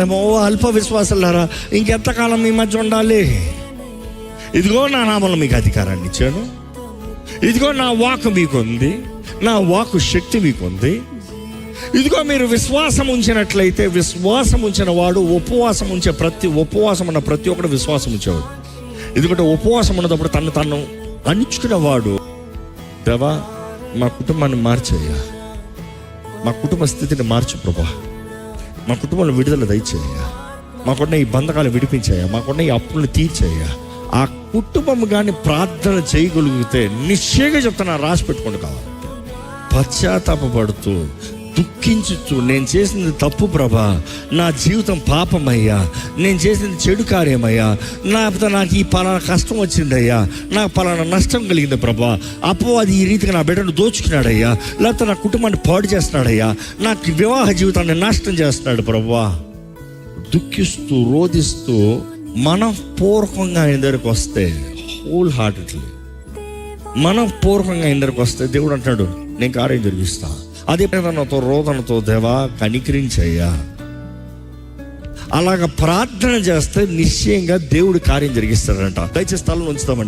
ఏమో అల్ప విశ్వాసులారా ఇంకెంతకాలం మీ మధ్య ఉండాలి? ఇదిగో నా నామంలో మీకు అధికారాన్ని ఇచ్చాను. ఇదిగో నా వాక్ మీకు ఉంది. నా వాక్ శక్తి మీకు ఉంది. ఇదిగో మీరు విశ్వాసం ఉంచినట్లయితే విశ్వాసం ఉంచిన వాడు ఉపవాసం ఉంచే ప్రతి ఉపవాసం ఉన్న ప్రతి ఒక్కడు విశ్వాసం ఉంచేవాడు. ఎందుకంటే ఉపవాసం ఉన్నప్పుడు తను తను అణుచుకునేవాడు దేవా మా కుటుంబాన్ని మార్చేయ మా కుటుంబ స్థితిని మార్చు ప్రభా. మా కుటుంబంలో విడుదల దయచేయ మాకున్న ఈ బంధకాలు విడిపించాయా మాకున్న ఈ అప్పులను తీర్చేయా ఆ కుటుంబం కానీ ప్రార్థన చేయగలిగితే నిశ్చయంగా చెప్తున్నా రాసి పెట్టుకోండి కావాలి. పశ్చాత్తాపడుతూ దుఃఖించుతూ నేను చేసింది తప్పు ప్రభా. నా జీవితం పాపమయ్యా. నేను చేసింది చెడు కార్యమయ్యా. నా నాకు ఈ పలానా కష్టం వచ్చిందయ్యా. నాకు పలానా నష్టం కలిగింది ప్రభా. అపో అది ఈ రీతిగా నా బిడ్డను దోచుకున్నాడయ్యా. లేకపోతే నా కుటుంబాన్ని పాడు చేస్తున్నాడయ్యా. నాకు వివాహ జీవితాన్ని నష్టం చేస్తున్నాడు ప్రభా. దుఃఖిస్తూ రోధిస్తూ మనపూర్వకంగా ఇందరికి వస్తే హోల్ హార్టెడ్లీ మనపూర్వకంగా ఇందరికి వస్తే దేవుడు అంటాడు నేను కార్యం జరిగిస్తాను అదే ప్రేరణతో రోదనతో దేవా కనికరించయ్యా. అలాగ ప్రార్థన చేస్తే నిశ్చయంగా దేవుడు కార్యం జరిగిస్తాడంట. దయచేసి స్థలం ఉంచుతామండి